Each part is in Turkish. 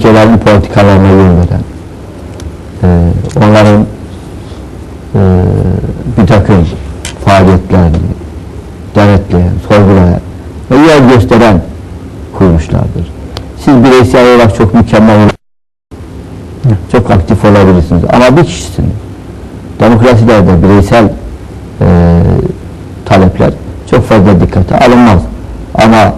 ülkelerin politikalarına yön veren, e, onların e, bir takım faaliyetlerini denetleyen, sorgulayan ve yol gösteren kuruluşlardır. Siz bireysel olarak çok mükemmel çok aktif olabilirsiniz ama bir kişisiniz. Demokrasilerde bireysel e, talepler çok fazla dikkate alınmaz. Ama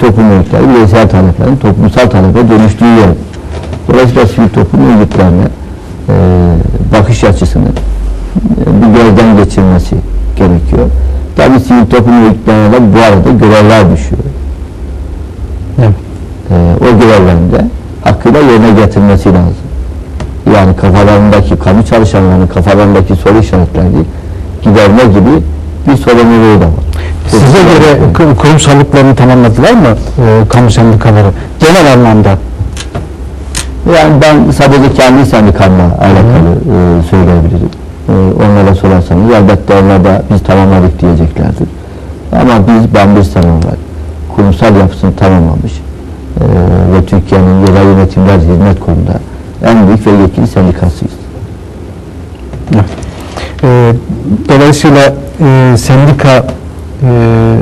toplum örgütleri bireysel taleplerin toplumsal talebe dönüştüğü yer. Dolayısıyla sivil toplum örgütlerine e, bakış açısını e, bir gözden geçirmesi gerekiyor. Tabii sivil toplum örgütlerine de bu arada görevler düşüyor. Evet. E, o görevlerinde hakkıyla yerine getirmesi lazım. Yani kafalarındaki, kamu çalışanlarının kafalarındaki soru işaretlerini giderme gibi bir sorumluluğu da var. Size göre ku- kurumsallıklarını tamamladılar mı e, kamu sendikaları? Genel anlamda. Yani ben sadece kendi sendikamla alakalı e, söyleyebilirim. E, onlara sorarsanız elbette onlar da biz tamamladık diyeceklerdir. Ama biz sene olarak kurumsal yapısını tamamlamış e, ve Türkiye'nin yerel yönetimler hizmet kurumunda en büyük ve yetkili sendikasıyız. E, dolayısıyla e, sendika e,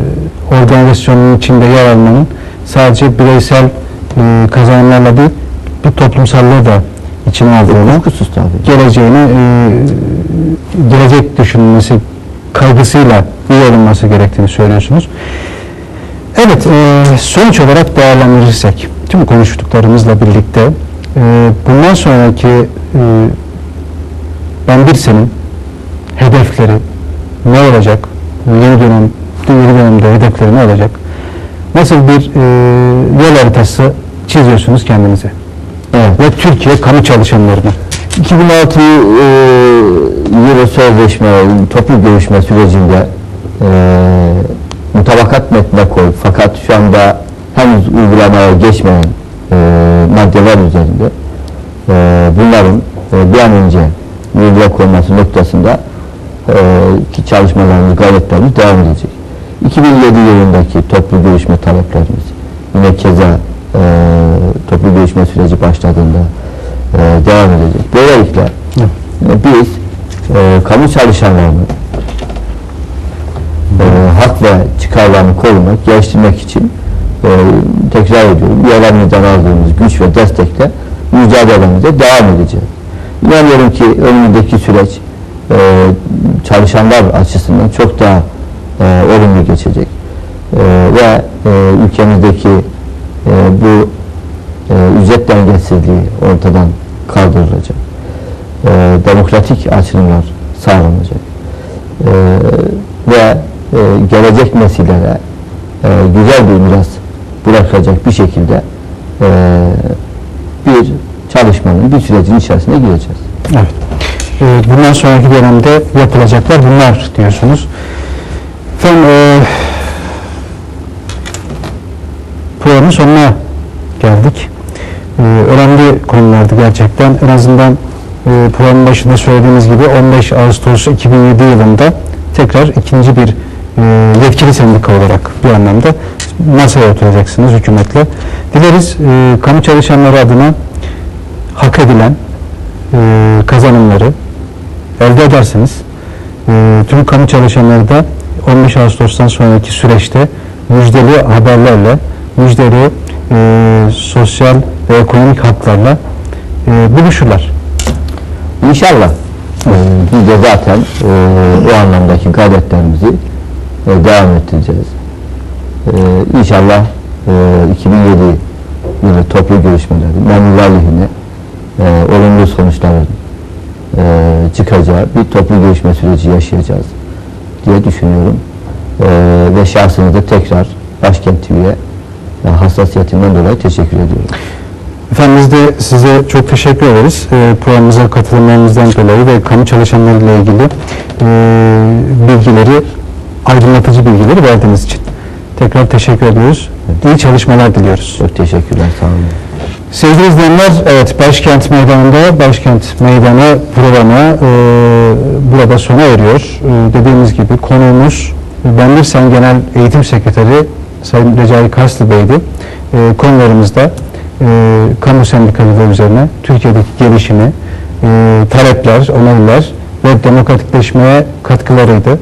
organizasyonunun içinde yer almanın sadece bireysel e, kazanımlarla değil bir toplumsallığı da içine aldığını geleceğini e, gelecek düşünülmesi kaygısıyla iyi olunması gerektiğini söylüyorsunuz. Evet, e, sonuç olarak değerlendirirsek tüm konuştuklarımızla birlikte e, bundan sonraki e, ben bir senin hedefleri ne olacak? Yeni dönem, yeni dönemde hedefleri ne olacak? Nasıl bir e, yol haritası çiziyorsunuz kendinize? Evet. Ve Türkiye kamu çalışanlarına. 2006 e, yılı sözleşme, toplu görüşme sürecinde e, mutabakat metnine koy fakat şu anda henüz uygulamaya geçmeyen e, maddeler üzerinde e, bunların e, bir an önce yürürlüğe konması noktasında e, ki çalışmalarımız, gayretlerimiz devam edecek. 2007 yılındaki toplu görüşme taleplerimiz yine keza e, toplu görüşme süreci başladığında e, devam edecek. Böylelikle e, biz e, kamu çalışanlarının e, hak ve çıkarlarını korumak, geliştirmek için e, tekrar ediyorum, yerlerimizden aldığımız güç ve destekle mücadelemize devam edeceğiz. İnanıyorum ki önümüzdeki süreç e, çalışanlar açısından çok daha e, olumlu geçecek. E, ve e, ülkemizdeki e, bu e, ücret dengesizliği ortadan kaldırılacak. E, demokratik açılımlar sağlanacak. E, ve e, gelecek nesillere e, güzel bir miras bırakacak bir şekilde e, bir çalışmanın, bir sürecin içerisine gireceğiz. Evet. Ee, bundan sonraki dönemde yapılacaklar bunlar diyorsunuz. Efendim e, programın sonuna geldik. E, önemli konulardı gerçekten. En azından e, programın başında söylediğimiz gibi 15 Ağustos 2007 yılında tekrar ikinci bir e, yetkili sendika olarak bir anlamda masaya oturacaksınız hükümetle. Dileriz e, kamu çalışanları adına hak edilen e, kazanımları elde ederseniz e, tüm kamu çalışanları da 15 Ağustos'tan sonraki süreçte müjdeli haberlerle, müjdeli e, sosyal ve ekonomik haklarla e, buluşurlar. İnşallah e, biz de zaten e, o anlamdaki gayretlerimizi e, devam ettireceğiz. E, inşallah e, 2007 yılı toplu görüşmeleri memurlar lehine e, olumlu sonuçların e, çıkacağı bir toplu görüşme süreci yaşayacağız diye düşünüyorum. E, ve şahsınıza tekrar Başkent TV'ye e, hassasiyetinden dolayı teşekkür ediyorum. Efendim biz de size çok teşekkür ederiz. E, programımıza katılımlarınızdan dolayı ve kamu çalışanlarıyla ilgili e, bilgileri, aydınlatıcı bilgileri verdiğiniz için. Tekrar teşekkür ediyoruz. İyi çalışmalar diliyoruz. Çok teşekkürler. Sağ olun. Sevgili izleyenler, evet Başkent Meydanı'nda Başkent Meydanı programı e, burada sona eriyor. E, dediğimiz gibi konuğumuz Ben Birsen Genel Eğitim Sekreteri Sayın Recai Karslı Bey'di. e, konularımızda e, kamu sendikacılığı üzerine Türkiye'deki gelişimi, e, talepler, onaylar ve demokratikleşmeye katkılarıydı.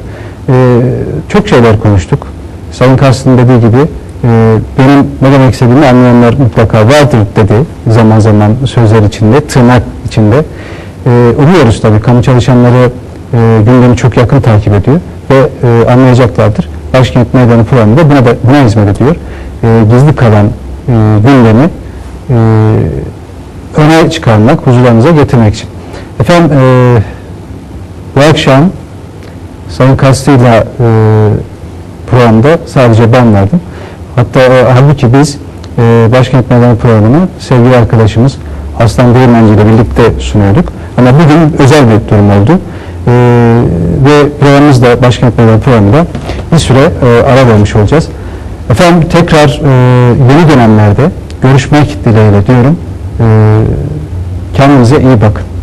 E, çok şeyler konuştuk. Sayın Kars'ın dediği gibi e, benim ne demek istediğimi anlayanlar mutlaka vardır dedi zaman zaman sözler içinde, tırnak içinde. E, umuyoruz tabii kamu çalışanları e, gündemi çok yakın takip ediyor ve e, anlayacaklardır. Başkent Meydanı programı da buna, da, buna hizmet ediyor. E, gizli kalan e, gündemi e, öne çıkarmak, huzurlarınıza getirmek için. Efendim e, bu akşam Sayın Kastı'yla e, programda sadece ben vardım. Hatta e, halbuki biz e, Başkent Meydanı programını sevgili arkadaşımız Aslan Değirmenci ile birlikte sunuyorduk. Ama bugün özel bir durum oldu. E, ve programımız da Başkent Meydanı programında bir süre e, ara vermiş olacağız. Efendim tekrar e, yeni dönemlerde görüşmek dileğiyle diyorum. E, kendinize iyi bakın.